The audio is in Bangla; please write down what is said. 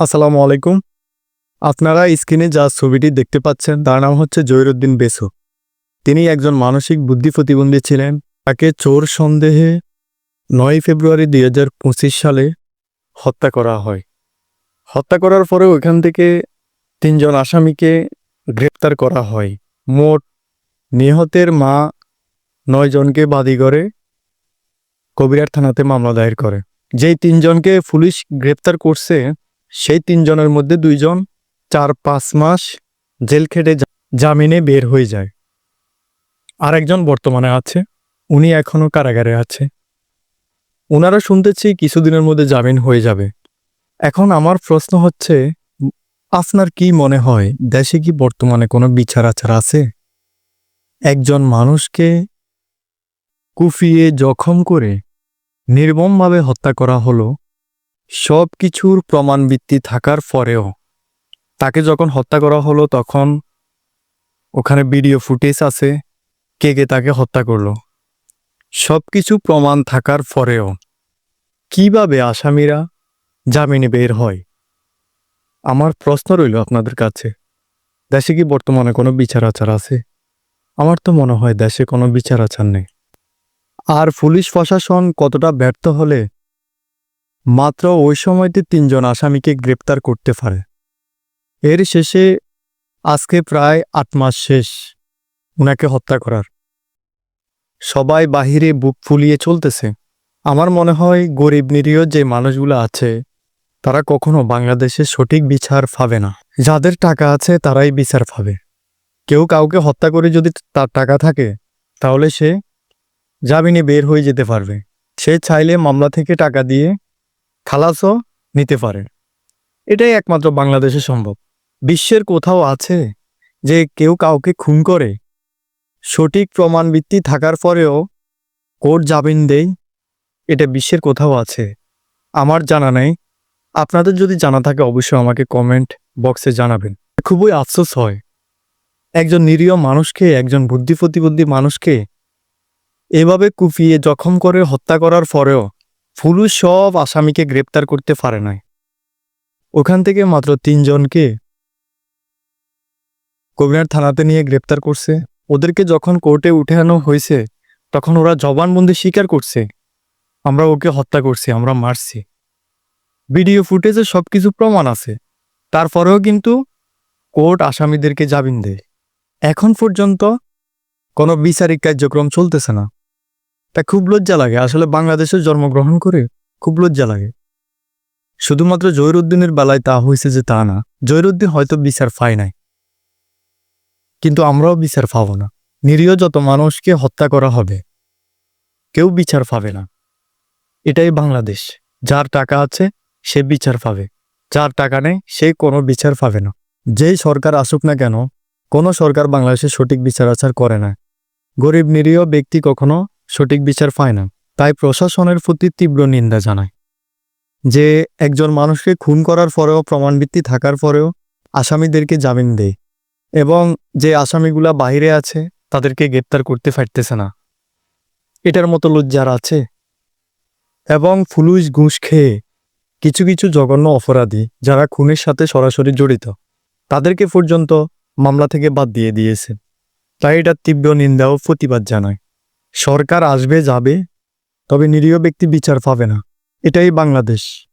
আসসালামু আলাইকুম। আপনারা স্ক্রিনে যা ছবিটি দেখতে পাচ্ছেন, তার নাম হচ্ছে জহিরুদ্দিন বেসু। তিনি একজন মানসিক বুদ্ধি প্রতিবন্ধী ছিলেন। তাকে চোর সন্দেহে নয় ফেব্রুয়ারি দুই হাজার পঁচিশ সালে হত্যা করা হয়। হত্যা করার পরে ওইখান থেকে তিনজন আসামিকে গ্রেপ্তার করা হয়। মোট নিহতের মা নয় জনকে বাদী করে কবিরার থানাতে মামলা দায়ের করে। যেই তিনজনকে পুলিশ গ্রেপ্তার করছে সেই তিনজনের মধ্যে দুইজন চার পাঁচ মাস জেল খেটে জামিনে বের হয়ে যায়। আরেকজন বর্তমানে আছে, উনি এখনও কারাগারে আছে। ওনারা শুনতেছি কিছুদিনের মধ্যে জামিন হয়ে যাবে। এখন আমার প্রশ্ন হচ্ছে, আপনার কি মনে হয়, দেশে কি বর্তমানে কোনো বিচার আচার আছে? একজন মানুষকে কুফিয়ে জখম করে নির্মমভাবে হত্যা করা হলো সব কিছুর প্রমাণ ভিত্তি থাকার পরেও তাকে যখন হত্যা করা হলো তখন ওখানে ভিডিও ফুটেজ আছে কে কে তাকে হত্যা করল। সব কিছু প্রমাণ থাকার পরেও কীভাবে আসামিরা জামিনে বের হয়? আমার প্রশ্ন রইল আপনাদের কাছে। দেশে কি বর্তমানে কোনো বিচার আচার আছে? আমার তো মনে হয় দেশে কোনো বিচার আচার নেই। আর পুলিশ প্রশাসন কতটা ব্যর্থ হলে মাত্র ওই সময়তে তিনজন আসামিকে গ্রেপ্তার করতে পারে। এর শেষে আজকে প্রায় আট মাস শেষ উনাকে হত্যা করার। সবাই বাহিরে বুক ফুলিয়ে চলতেছে। আমার মনে হয় গরিব নিরীহ যে মানুষগুলো আছে, তারা কখনো বাংলাদেশে সঠিক বিচার পাবে না। যাদের টাকা আছে, তারাই বিচার পাবে। কেউ কাউকে হত্যা করে যদি তার টাকা থাকে, তাহলে সে জামিনে বের হয়ে যেতে পারবে। সে চাইলে মামলা থেকে টাকা দিয়ে খালাসও নিতে পারে। এটাই একমাত্র বাংলাদেশে সম্ভব। বিশ্বের কোথাও আছে যে কেউ কাউকে খুন করে? সঠিক প্রমাণ ভিত্তি থাকার পরেও কোর্ট জামিন দেয়? এটা বিশ্বের কোথাও আছে। আমার জানা নেই। আপনাদের যদি জানা থাকে অবশ্যই আমাকে কমেন্ট বক্সে জানাবেন। খুবই আফসোস হয়। একজন নিরীহ মানুষকে, একজন বুদ্ধি প্রতিবন্ধী মানুষকে এভাবে কুপিয়ে জখম করে হত্যা করার পরেও পুলিশ সব আসামিকে গ্রেপ্তার করতে পারে নাই। ওখান থেকে মাত্র তিনজনকে কবিরার থানাতে নিয়ে গ্রেপ্তার করছে। ওদেরকে যখন কোর্টে উঠানো হয়েছে, তখন ওরা জবানবন্দি স্বীকার করছে। আমরা ওকে হত্যা করছি, আমরা মারছি। ভিডিও ফুটেজে সব কিছু প্রমাণ আছে। তারপরেও কিন্তু কোর্ট আসামিদেরকে জামিন দেয়। এখন পর্যন্ত কোনো বিচারিক কার্যক্রম চলতেছে না। তা খুব লজ্জা লাগে। আসলে বাংলাদেশে জন্মগ্রহণ করে খুব লজ্জা লাগে। শুধুমাত্র জহিরুদ্দিনের বেলায় তা হয়েছে যে তা না, জহিরুদ্দিন হয়তো বিচার পায় নাই। কিন্তু আমরাও বিচার পাব না। নিরীহ যত মানুষকে হত্যা করা হবে, কেউ বিচার পাবে না। এটাই বাংলাদেশ। যার টাকা আছে, সে বিচার পাবে। যার টাকা নেই, সে কোনো বিচার পাবে না। যেই সরকার আসুক না কেন, কোনো সরকার বাংলাদেশে সঠিক বিচার আচার করে না। গরিব নিরীহ ব্যক্তি কখনো সঠিক বিচার পায় না। তাই প্রশাসনের প্রতি তীব্র নিন্দা জানায়। যে একজন মানুষকে খুন করার পরেও প্রমাণভিত্তি থাকার পরেও আসামিদেরকে জামিন দেয় এবং যে আসামিগুলা বাইরে আছে, তাদেরকে গ্রেপ্তার করতে পারতেছে না। এটার মতো লজ্জার আছে। এবং ফুলুস ঘুষ খেয়ে কিছু কিছু জঘন্য অপরাধী যারা খুনের সাথে সরাসরি জড়িত, তাদেরকে পর্যন্ত মামলা থেকে বাদ দিয়ে দিয়েছে। তাই এটার তীব্র নিন্দা ও প্রতিবাদ জানায়। সরকার আসবে যাবে তবে নিরীহ ব্যক্তি বিচার পাবে না। এটাই বাংলাদেশ।